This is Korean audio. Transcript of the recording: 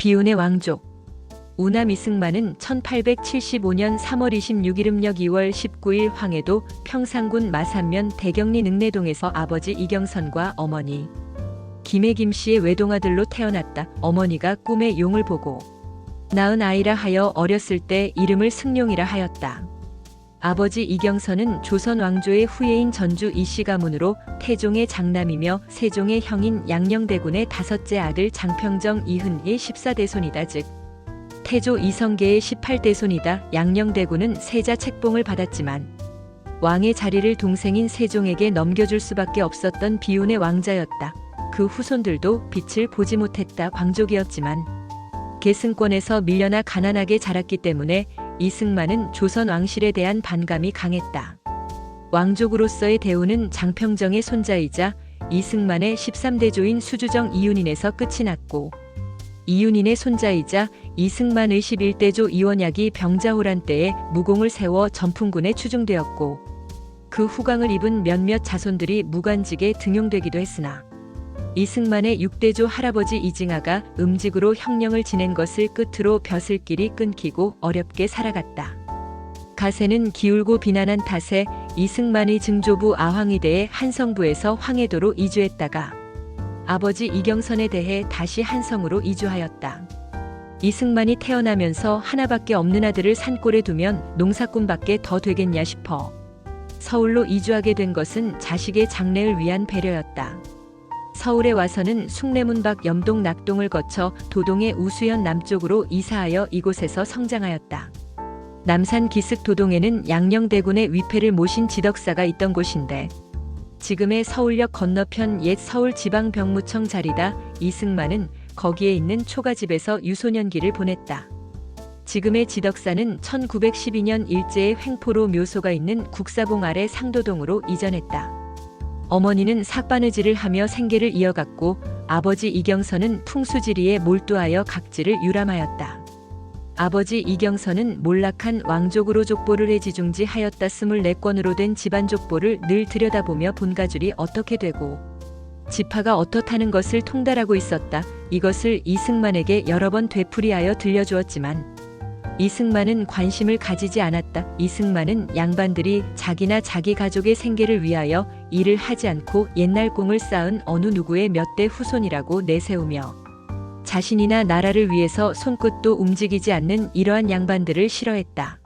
비운의 왕족 우남 이승만은 1875년 3월 26일 음력 2월 19일 황해도 평상군 마산면 대경리 능내동에서 아버지 이경선과 어머니 김해 김 씨의 외동아들로 태어났다. 어머니가 꿈에 용을 보고 낳은 아이라 하여 어렸을 때 이름을 승용이라 하였다. 아버지 이경선은 조선 왕조의 후예인 전주 이씨 가문으로 태종의 장남이며 세종의 형인 양녕대군의 다섯째 아들 장평정 이흔의 14대손이다 즉 태조 이성계의 18대손이다 양녕대군은 세자 책봉을 받았지만 왕의 자리를 동생인 세종에게 넘겨줄 수밖에 없었던 비운의 왕자였다. 그 후손들도 빛을 보지 못했다 왕족이었지만 계승권에서 밀려나 가난하게 자랐기 때문에 이승만은 조선 왕실에 대한 반감이 강했다. 왕족으로서의 대우는 장평정의 손자이자 이승만의 13대 조인 수주정 이윤인에서 끝이 났고 이윤인의 손자이자 이승만의 11대 조 이원약이 병자호란 때에 무공을 세워 전풍군에 추중되었고 그 후광을 입은 몇몇 자손들이 무관직에 등용되기도 했으나 이승만의 6대조 할아버지 이징하가 음직으로 형령을 지낸 것을 끝으로 벼슬길이 끊기고 어렵게 살아갔다. 가세는 기울고 비난한 탓에 이승만의 증조부 아황이 대해 한성부에서 황해도로 이주했다가 아버지 이경선에 대해 다시 한성으로 이주하였다. 이승만이 태어나면서 하나밖에 없는 아들을 산골에 두면 농사꾼밖에 더 되겠냐 싶어 서울로 이주하게 된 것은 자식의 장래를 위한 배려였다. 서울에 와서는 숭례문 밖 염동 낙동을 거쳐 도동의 우수연 남쪽으로 이사하여 이곳에서 성장하였다. 남산 기슭 도동에는 양녕대군의 위패를 모신 지덕사가 있던 곳인데 지금의 서울역 건너편 옛 서울지방병무청 자리다 이승만은 거기에 있는 초가집에서 유소년기를 보냈다. 지금의 지덕사는 1912년 일제의 횡포로 묘소가 있는 국사봉 아래 상도동으로 이전했다. 어머니는 삭바느질을 하며 생계를 이어갔고 아버지 이경선은 풍수지리에 몰두하여 각지를 유람하였다. 아버지 이경선은 몰락한 왕족으로 족보를 해지중지하였다 24건으로 된 집안 족보를 늘 들여다보며 본가줄이 어떻게 되고 지파가 어떻다는 것을 통달하고 있었다. 이것을 이승만에게 여러 번 되풀이하여 들려주었지만 이승만은 관심을 가지지 않았다. 이승만은 양반들이 자기나 자기 가족의 생계를 위하여 일을 하지 않고 옛날 공을 쌓은 어느 누구의 몇 대 후손이라고 내세우며 자신이나 나라를 위해서 손끝도 움직이지 않는 이러한 양반들을 싫어했다.